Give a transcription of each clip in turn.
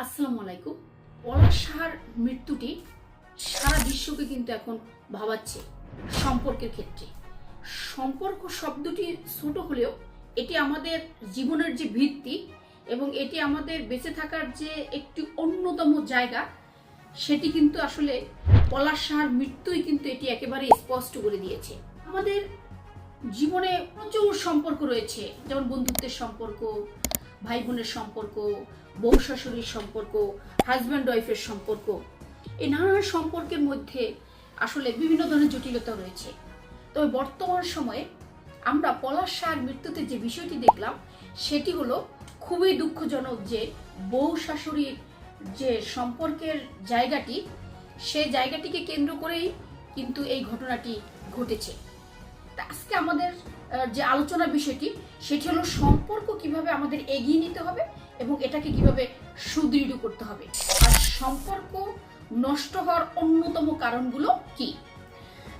আসসালামু আলাইকুম। পলাশ সাহার মৃত্যুটি সারা বিশ্বকে কিন্তু এখন ভাবাচ্ছে সম্পর্কের ক্ষেত্রে। সম্পর্ক শব্দটি ছোট হলেও এটি আমাদের জীবনের যে ভিত্তি এবং এটি আমাদের বেঁচে থাকার যে একটি অন্যতম জায়গা, সেটি কিন্তু আসলে পলাশ সাহার মৃত্যুই কিন্তু এটি একেবারে স্পষ্ট করে দিয়েছে। আমাদের জীবনে প্রচুর সম্পর্ক রয়েছে, যেমন বন্ধুত্বের সম্পর্ক ভাই বোনের সম্পর্ক বউ শাশুড়ির সম্পর্ক হাজব্যান্ড ওয়াইফের সম্পর্ক, এই নানান সম্পর্কের মধ্যে আসলে বিভিন্ন ধরনের জটিলতা রয়েছে। তবে বর্তমান সময়ে আমরা পলাশ শাহর মৃত্যুতে যে বিষয়টি দেখলাম, সেটি হলো খুবই দুঃখজনক যে বউ শাশুড়ির যে সম্পর্কের জায়গাটি, সে জায়গাটিকে কেন্দ্র করেই কিন্তু এই ঘটনাটি ঘটেছে। তা আজকে আমাদের যে আলোচনার বিষয়টি, সেটি হলো সম্পর্ক কীভাবে আমাদের এগিয়ে নিতে হবে এবং এটাকে কীভাবে সুদৃঢ় করতে হবে। আর সম্পর্ক নষ্ট হওয়ার অন্যতম কারণগুলো কি?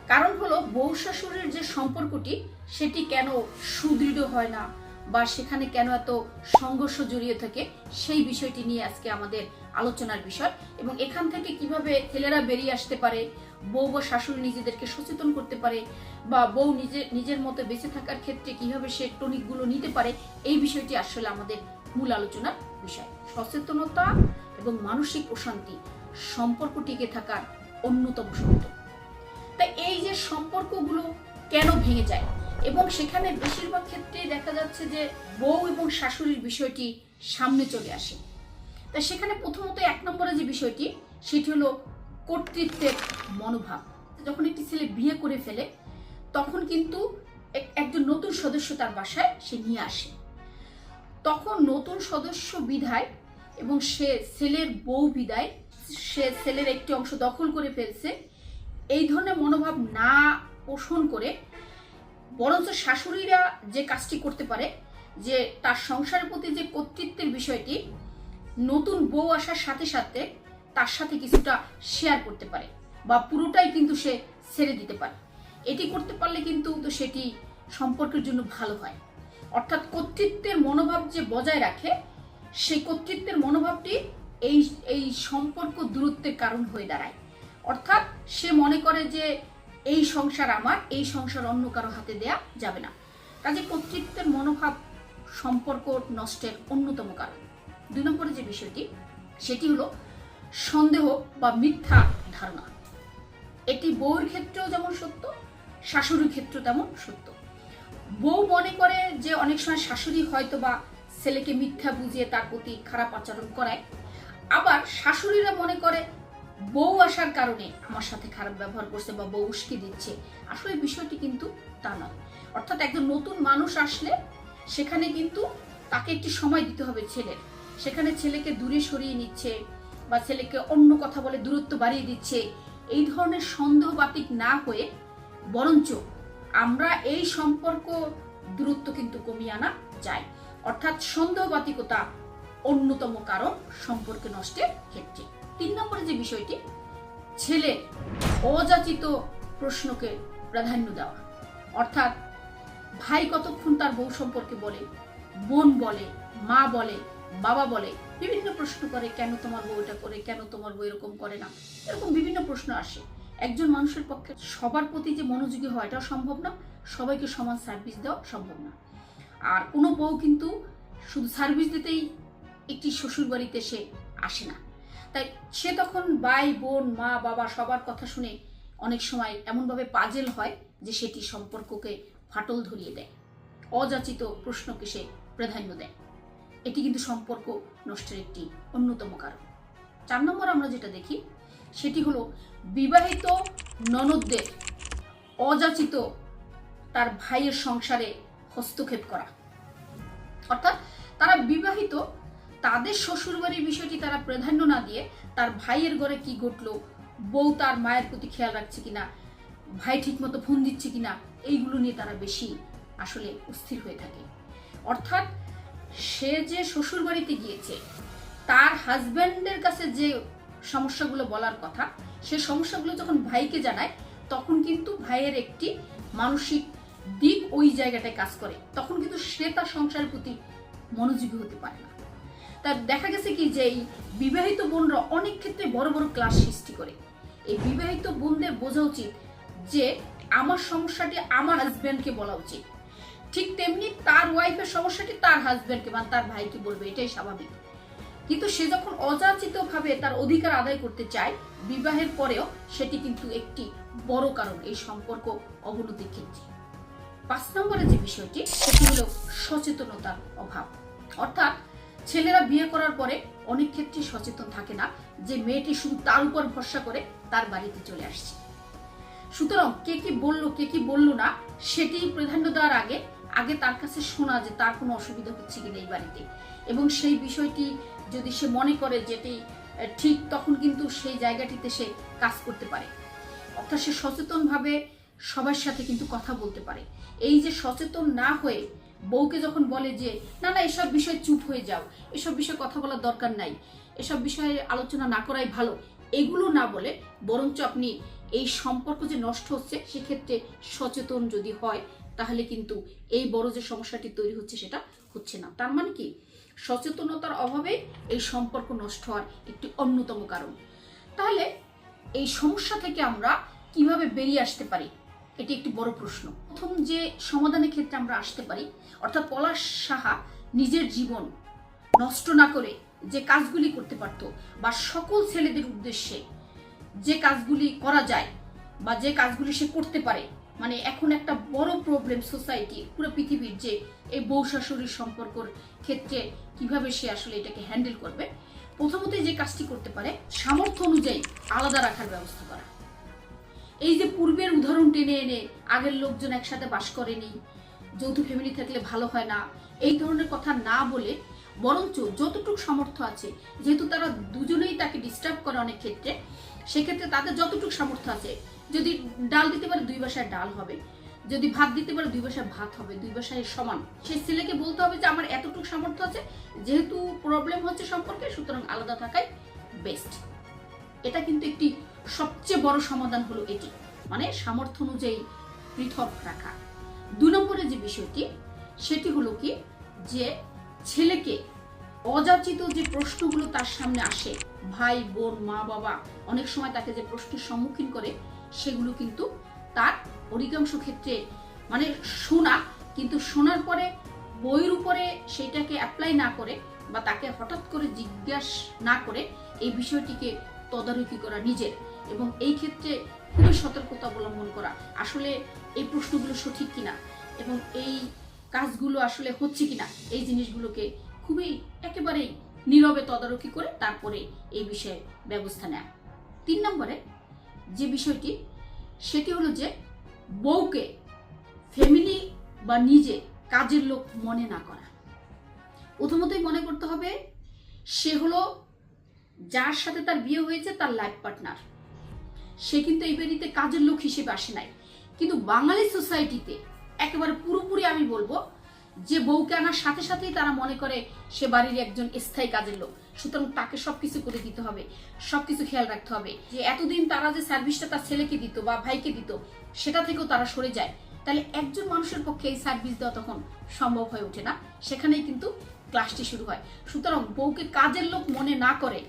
কারণ হলো বউ শাশুড়ির যে সম্পর্কটি, সেটি কেন সুদৃঢ় হয় না বা সেখানে কেন এত সংঘর্ষ জড়িয়ে থাকে, সেই বিষয়টি নিয়ে আজকে আমাদের আলোচনার বিষয়। এবং এখান থেকে কীভাবে ছেলেরা বেরিয়ে আসতে পারে বউ বা শাশুড়ি নিজেদেরকে সচেতন করতে পারে বা বউ নিজে, নিজের মতো বেঁচে থাকার ক্ষেত্রে কীভাবে সে টনিকগুলো নিতে পারে, এই বিষয়টি আসলে আমাদের মূল আলোচনার বিষয়। সচেতনতা এবং মানসিক প্রশান্তি সম্পর্ক টিকে থাকার অন্যতম সত্য তাই এই যে সম্পর্কগুলো কেন ভেঙে যায়? এবং সেখানে বেশিরভাগ ক্ষেত্রেই দেখা যাচ্ছে যে বউ এবং শাশুড়ির বিষয়টি সামনে চলে আসে। তা সেখানে প্রথমত এক নম্বরে যে বিষয়টি, সেটি হলো কর্তৃত্বের মনোভাব। যখন একটি ছেলে বিয়ে করে ফেলে, তখন কিন্তু এক- একজন নতুন সদস্য তার বাসায় সে নিয়ে আসে। তখন নতুন সদস্য বিধায় এবং সে ছেলের বউ বিদায়, সে ছেলের একটি অংশ দখল করে ফেলছে। এই ধরনের মনোভাব না পোষণ করে বরঞ্চ শাশুড়িরা যে কাজটি করতে পারে, যে তার সংসারের প্রতি যে কর্তৃত্বের বিষয়টি, নতুন বউ আসার সাথে সাথে তার সাথে কিছুটা শেয়ার করতে পারে বা পুরোটাই কিন্তু সে ছেড়ে দিতে পারে। এটি করতে পারলে কিন্তু তো সেটি সম্পর্কের জন্য ভালো হয়। অর্থাৎ কর্তৃত্বের মনোভাব যে বজায় রাখে, সেই কর্তৃত্বের মনোভাবটি এই এই সম্পর্ক দূরত্বের কারণ হয়ে দাঁড়ায়। অর্থাৎ সে মনে করে যে এই সংসার আমার, এই সংসার অন্য কারও হাতে দেয়া যাবে না। কাজে কর্তৃত্বের মনোভাব সম্পর্ক নষ্টের অন্যতম কারণ। দুই নম্বরে যে বিষয়টি, সেটি হলো সন্দেহ বা মিথ্যা ধারণা। এটি বউর ক্ষেত্রেও যেমন সত্য, শাশুড়ির ক্ষেত্রেও তেমন সত্য। বউ মনে করে যে অনেক সময় শাশুড়ি হয়তো বা ছেলেকে মিথ্যা বুঝিয়ে তার প্রতি খারাপ আচরণ করায়। আবার শাশুড়িরা মনে করে, বউ আসার কারণে আমার সাথে খারাপ ব্যবহার করছে বা বউ উস্কে দিচ্ছে। আসলে বিষয়টি কিন্তু তা নয়। অর্থাৎ একজন নতুন মানুষ আসলে সেখানে কিন্তু তাকে একটি সময় দিতে হবে ছেলের। সেখানে ছেলেকে দূরে সরিয়ে নিচ্ছে বা ছেলেকে অন্য কথা বলে দূরত্ব বাড়িয়ে দিচ্ছে, এই ধরনের সন্দেহবাতিক না হয়ে, বরঞ্চ আমরা এই সম্পর্ক দূরত্ব কিন্তু কমিয়ে আনা যায়। অর্থাৎ সন্দেহবাতিকতা অন্যতম কারণ সম্পর্কে নষ্টের ক্ষেত্রে। তিন নম্বরে যে বিষয়টি, ছেলে অযাচিত প্রশ্নকে প্রাধান্য দেওয়া। অর্থাৎ ভাই কতক্ষণ তার বউ সম্পর্কে বলে, বোন বলে, মা বলে বাবা বলে, বিভিন্ন প্রশ্ন করে, কেন তোমার বউ এটা করে, কেন তোমার বউ এরকম করে না? এরকম বিভিন্ন প্রশ্ন আসে। একজন মানুষের পক্ষে সবার প্রতি যে মনোযোগী হয় এটাও সম্ভব না, সবাইকে সমান সার্ভিস দেওয়া সম্ভব না। আর কোনো বউ কিন্তু শুধু সার্ভিস দিতেই একটি শ্বশুর বাড়িতে সে আসে না। তাই সে তখন ভাই, বোন, মা, বাবা সবার কথা শুনে অনেক সময় এমনভাবে পাজেল হয় যে সেটি সম্পর্ককে ফাটল ধরিয়ে দেয়। অযাচিত প্রশ্নকে সে প্রাধান্য দেয়। এটি কিন্তু সম্পর্ক নষ্টের একটি অন্যতম কারণ। চার নম্বর আমরা যেটা দেখি, সেটি হলো বিবাহিত ননদদের অযাচিত তার ভাইয়ের সংসারে হস্তক্ষেপ করা। অর্থাৎ তারা বিবাহিত, তাদের শ্বশুরবাড়ির বিষয়টি তারা প্রাধান্য না দিয়ে তার ভাইয়ের ঘরে কি ঘটলো, বউ তার মায়ের প্রতি খেয়াল রাখছে কিনা, ভাই ঠিকমতো ফোন দিচ্ছে কিনা, এইগুলো নিয়ে তারা বেশি আসলে অস্থির হয়ে থাকে। অর্থাৎ সে যে শ্বশুর বাড়িতে গিয়েছে, তার হাজব্যান্ডের কাছে যে সমস্যাগুলো বলার কথা, সে সমস্যাগুলো যখন ভাইকে জানায়, তখন কিন্তু ভাইয়ের একটি মানসিক দিক ওই জায়গাটায় কাজ করে। তখন কিন্তু সে তার সংসারের প্রতি মনোযোগী হতে পারে না। তা দেখা গেছে কি যে এই বিবাহিত বোনরা অনেক ক্ষেত্রে বড় বড় ক্লাস সৃষ্টি করে। এই বিবাহিত বোনদের বোঝা উচিত যে, আমার সমস্যাটি আমার হাজব্যান্ডকে বলা উচিত। ঠিক তেমনি তার ওয়াইফের সমস্যাটি তার হাজব্যান্ডকে মানে তার ভাইকে বলবে, এটাই স্বাভাবিক। কিন্তু সে যখন অযাচিত ভাবে তার অধিকার আদায় করতে চায়, বিবাহের পরেও সেটি কিন্তু একটি বড় কারণ এই সম্পর্ক অবনতির ক্ষেত্রে। পাঁচ নম্বরে যে বিষয়টি, সেটি হলো সচেতনতার অভাব। অর্থাৎ ছেলেরা বিয়ে করার পরে অনেক ক্ষেত্রে সচেতন থাকে না যে মেয়েটি শুধু তার উপর ভরসা করে তার বাড়িতে চলে আসছে। সুতরাং কে কি বলল, কে কি বলল না সেটি প্রাধান্য দেওয়ার আগে আগে তার কাছে শোনা যে তার কোনো অসুবিধা হচ্ছে কিনা এই বাড়িতে। এবং সেই বিষয়টি যদি সে মনে করে যেটি ঠিক, তখন কিন্তু সেই জায়গাটিতে সে কাজ করতে পারে। অর্থাৎ সে সচেতনভাবে সবার সাথে কিন্তু কথা বলতে পারে। এই যে সচেতন না হয়ে বউকে যখন বলে যে, না না, এসব বিষয়ে চুপ হয়ে যাও, এসব বিষয়ে কথা বলার দরকার নাই, এসব বিষয়ে আলোচনা না করাই ভালো, এগুলো না বলে বরঞ্চ আপনি এই সম্পর্ক যে নষ্ট হচ্ছে, সেক্ষেত্রে সচেতন যদি হয় তাহলে কিন্তু এই বড় যে সমস্যাটি তৈরি হচ্ছে সেটা হচ্ছে না। তার মানে কি? সচেতনতার অভাবে এই সম্পর্ক নষ্ট হওয়ার একটি অন্যতম কারণ। তাহলে এই সমস্যা থেকে আমরা কীভাবে বেরিয়ে আসতে পারি? এটি একটি বড় প্রশ্ন। প্রথম যে সমাধানের ক্ষেত্রে আমরা আসতে পারি, অর্থাৎ পলাশ সাহা নিজের জীবন নষ্ট না করে যে কাজগুলি করতে পারতো বা সকল ছেলেদের উদ্দেশ্যে যে কাজগুলি করা যায় বা যে কাজগুলি সে করতে পারে মানে এখন একটা বড় প্রবলেম সোসাইটি পুরো পৃথিবীর যে এই বউ শাশুড়ির সম্পর্কর ক্ষেত্রে কীভাবে সে আসলে এটাকে হ্যান্ডেল করবে প্রথমত যে কাজটি করতে পারে সামর্থ্য অনুযায়ী আলাদা রাখার ব্যবস্থা করা। এই যে পূর্বের উদাহরণ টেনে এনে আগের লোকজন একসাথে বাস করেনি, যৌথ ফ্যামিলি থাকলে ভালো হয় না, এই ধরনের কথা না বলে বরঞ্চ যতটুকু সামর্থ্য আছে, যেহেতু তারা দুজনেই তাকে ডিস্টার্ব করে অনেক ক্ষেত্রে, সেক্ষেত্রে তাদের যতটুকু সামর্থ্য আছে যদি ডাল দিতে পারে দুই বাসায় ডাল হবে, যদি ভাত দিতে পারে দুই বাসায় ভাত হবে, দুই বাসায় সমান। সেই ছেলেকে বলতে হবে যে আমার এতটুকু সামর্থ্য আছে, যেহেতু প্রবলেম হচ্ছে সম্পর্কে, সুতরাং আলাদা থাকাই বেস্ট এটা কিন্তু একটি সবচেয়ে বড় সমাধান হলো এটি মানে সামর্থ্য অনুযায়ী পৃথক রাখা। দু নম্বরে যে বিষয়টি, সেটি হলো কি, যে ছেলেকে অযাচিত যে প্রশ্নগুলো তার সামনে আসে, ভাই, বোন, মা, বাবা, অনেক সময় তাকে যে প্রশ্নের সম্মুখীন করে সেগুলো কিন্তু তার অধিকাংশ ক্ষেত্রে মানে শোনা, কিন্তু শোনার পরে বইয়ের উপরে সেটাকে অ্যাপ্লাই না করে বা তাকে হঠাৎ করে জিজ্ঞাস না করে এই বিষয়টিকে তদারকি করা নিজের এবং এই ক্ষেত্রে খুবই সতর্কতা অবলম্বন করা। আসলে এই প্রশ্নগুলো সঠিক কিনা এবং এই কাজগুলো আসলে হচ্ছে কিনা, এই জিনিসগুলোকে খুবই একেবারেই নীরবে তদারকি করে তারপরে এই বিষয়ে ব্যবস্থা নেয়। তিন নম্বরে যে বিষয়টি, সেটি হলো যে বউকে ফ্যামিলি বা নিজে কাজের লোক মনে না করা। প্রথমতই মনে করতে হবে, সে হলো যার সাথে তার বিয়ে হয়েছে তার লাইফ পার্টনার সে কিন্তু এই বাড়িতে কাজের লোক হিসেবে আসে নাই। কিন্তু বাঙালি সোসাইটিতে একেবারে পুরোপুরি আমি বলব যে বউকে আনার সাথে সাথেই তারা মনে করে সে বাড়ির একজন স্থায়ী কাজের লোক। সুতরাং তাকে সবকিছু করে দিতে হবে, সবকিছু খেয়াল রাখতে হবে। যে এতদিন তারা যে সার্ভিসটা তার ছেলেকে দিত বা ভাইকে দিত, সেটা থেকেও তারা সরে যায়। তাহলে একজন মানুষের পক্ষে এই সার্ভিস দেওয়া তখন সম্ভব হয়ে ওঠে না। সেখানেই কিন্তু ক্লাসটি শুরু হয়। সুতরাং বউকে কাজের লোক মনে না করে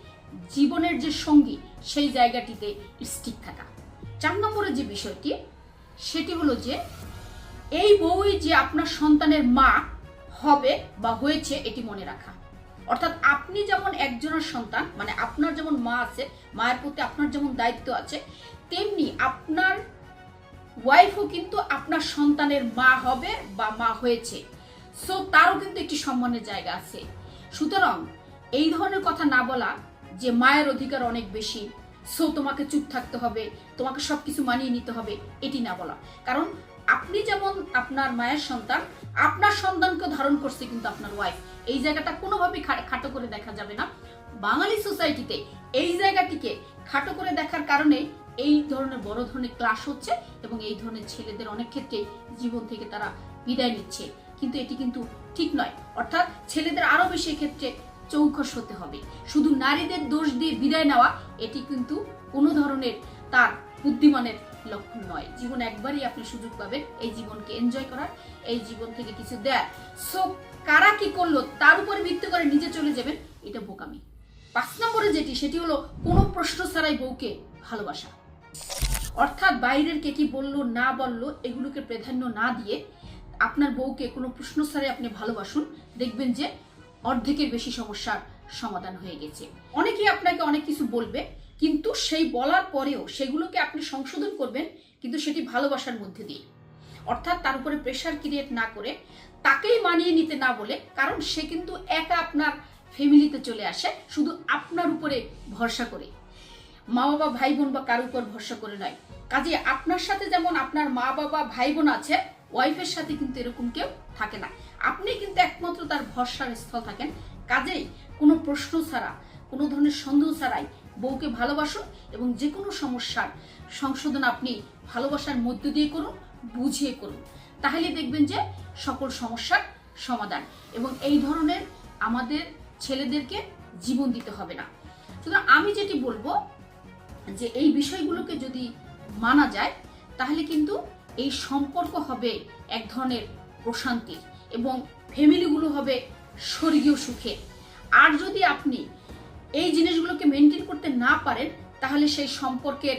জীবনের যে সঙ্গী, সেই জায়গাটিতে স্থির থাকা। চার নম্বরের যে বিষয়টি, সেটি হলো যে এই বউই যে আপনার সন্তানের মা হবে বা হয়েছে, এটি মনে রাখা। অর্থাৎ আপনি যেমন একজনের সন্তান মানে আপনার যেমন মা আছে, মায়ের প্রতি আপনার যেমন দায়িত্ব আছে, তেমনি আপনার ওয়াইফও কিন্তু আপনার সন্তানের মা হবে বা মা হয়েছে। সো তারও কিন্তু একটি সম্মানের জায়গা আছে। সুতরাং, এই ধরনের কথা না বলা যে মায়ের অধিকার অনেক বেশি। সো তোমাকে চুপ থাকতে হবে, তোমাকে সবকিছু মানিয়ে নিতে হবে, এটি না বলা। কারণ আপনি যেমন আপনার মায়ের সন্তান, আপনার সন্তানকে ধারণ করছে কিন্তু আপনার ওয়াইফ এই জায়গাটা কোনোভাবেই খাটো করে দেখা যাবে না। বাঙালি সোসাইটিতে এই জায়গাটিকে খাটো করে দেখার কারণে এই ধরনের বড় ধরনের ক্লাস হচ্ছে এবং এই ধরনের ছেলেদের অনেক ক্ষেত্রে জীবন থেকে তারা বিদায় নিচ্ছে। কিন্তু এটি কিন্তু ঠিক নয়। অর্থাৎ ছেলেদের আরও বেশি ক্ষেত্রে চৌকস হতে হবে। শুধু নারীদের দোষ দিয়ে বিদায় নেওয়া, এটি কিন্তু কোনো ধরনের তার বুদ্ধিমানের লক্ষণ নয়। জীবন একবারই আপনি সুযোগ পাবেন এই জীবনকে এনজয় করার, এই জীবন থেকে কিছু দেয় সো কারা কি করল, তার উপরে ভিত্তি করে নিজে চলে যাবেন, এটা বোকামি। পাঁচ নম্বরে যেটি, সেটি হলো কোনো প্রশ্ন ছাড়াই বউকে ভালোবাসা। অর্থাৎ বাইরের কে কি বলল, না বলল, এগুলোকে প্রাধান্য না দিয়ে আপনার বউকে কোনো প্রশ্ন ছাড়াই আপনি ভালোবাসুন, দেখবেন যে অর্ধেকের বেশি সমস্যার সমাধান হয়ে গেছে। অনেকেই আপনাকে অনেক কিছু বলবে কিন্তু সেই বলার পরেও সেগুলোকে আপনি সংশোধন করবেন, কিন্তু সেটি ভালোবাসার মধ্যে দিয়ে। অর্থাৎ তার উপরে প্রেশার ক্রিয়েট না করে তাকেই মানিয়ে নিতে না বলে, কারণ সে কিন্তু একা আপনার ফ্যামিলিতে চলে আসে, শুধু আপনার উপরে ভরসা করে। মা বাবা ভাই বোন বা কারোর উপর ভরসা করে নয়। কাজে আপনার সাথে যেমন আপনার মা বাবা ভাই বোন আছে ওয়াইফের সাথে কিন্তু এরকম কেউ থাকে না। আপনি কিন্তু একমাত্র তার ভরসার স্থল থাকেন। কাজেই কোনো প্রশ্ন ছাড়া, কোনো ধরনের সন্দেহ ছাড়াই বউকে ভালোবাসুন এবং যে কোনো সমস্যার সংশোধন আপনি ভালোবাসার মধ্য দিয়ে করুন, বুঝিয়ে করুন। তাহলে দেখবেন যে সকল সমস্যার সমাধান এবং এই ধরনের আমাদের ছেলেদেরকে জীবন দিতে হবে না। সুতরাং আমি যেটি বলব যে এই বিষয়গুলোকে যদি মানা যায়, তাহলে কিন্তু এই সম্পর্ক হবে এক ধরনের প্রশান্তির এবং ফ্যামিলিগুলো হবে স্বর্গীয় সুখে আর যদি আপনি এই জিনিসগুলোকে মেনটেন করতে না পারেন, তাহলে সেই সম্পর্কের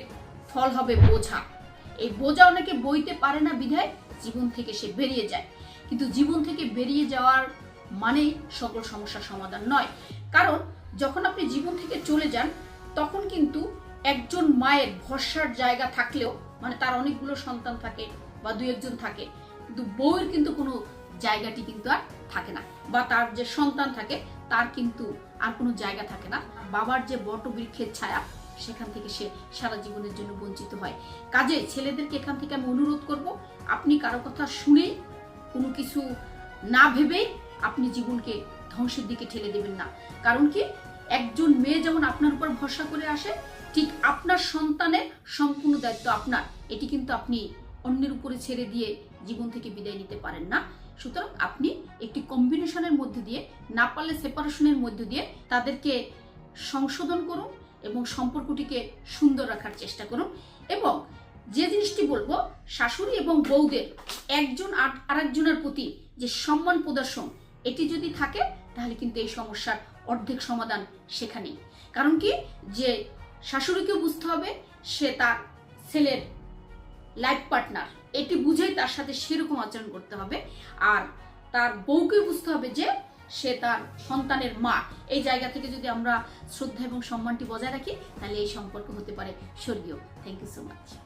ফল হবে বোঝা। এই বোঝা অনেকে বইতে পারে না বিধায় জীবন থেকে সে বেরিয়ে যায়। কিন্তু জীবন থেকে বেরিয়ে যাওয়ার মানেই সকল সমস্যার সমাধান নয়। কারণ যখন আপনি জীবন থেকে চলে যান, তখন কিন্তু একজন মায়ের ভরসার জায়গা থাকলেও মানে তার অনেকগুলো সন্তান থাকে বা দু একজন থাকে, কিন্তু বউয়ের কিন্তু কোনো জায়গাটি কিন্তু আর থাকে না। বা তার যে সন্তান থাকে, তার কিন্তু আর কোনো জায়গা থাকে না। বাবার যে বটবৃক্ষের ছায়া, সেখান থেকে সে সারা জীবনের জন্য বঞ্চিত হয়। কাজে ছেলেদেরকে এখান থেকে আমি অনুরোধ করব, আপনি কারও কথা শুনেই কোনো কিছু না ভেবেই আপনি জীবনকে ধ্বংসের দিকে ঠেলে দেবেন না। কারণ কি? একজন মেয়ে যেমন আপনার উপর ভরসা করে আসে, ঠিক আপনার সন্তানের সম্পূর্ণ দায়িত্ব আপনার। এটি কিন্তু আপনি অন্যের উপরে ছেড়ে দিয়ে জীবন থেকে বিদায় নিতে পারেন না। সুতরাং আপনি একটি কম্বিনেশনের মধ্যে দিয়ে, না পারলে সেপারেশনের মধ্যে দিয়ে তাদেরকে সংশোধন করুন এবং সম্পর্কটিকে সুন্দর রাখার চেষ্টা করুন। এবং যে জিনিসটি বলব, শাশুড়ি এবং বউদের একজন আর- আরেকজনের প্রতি যে সম্মান প্রদর্শন, এটি যদি থাকে, তাহলে কিন্তু এই সমস্যার অর্ধেক সমাধান সেখানেই। কারণ কি? যে শাশুড়িকেও বুঝতে হবে, সে তার ছেলের লাইফ পার্টনার এটি বুঝেই তার সাথে সেরকম আচরণ করতে হবে। আর তার বউকে বুঝতে হবে যে সে তার সন্তানের মা। এই জায়গা থেকে যদি আমরা শ্রদ্ধা এবং সম্মানটি বজায় রাখি, তাহলে এই সম্পর্ক হতে পারে স্বর্গীয়। Thank you so much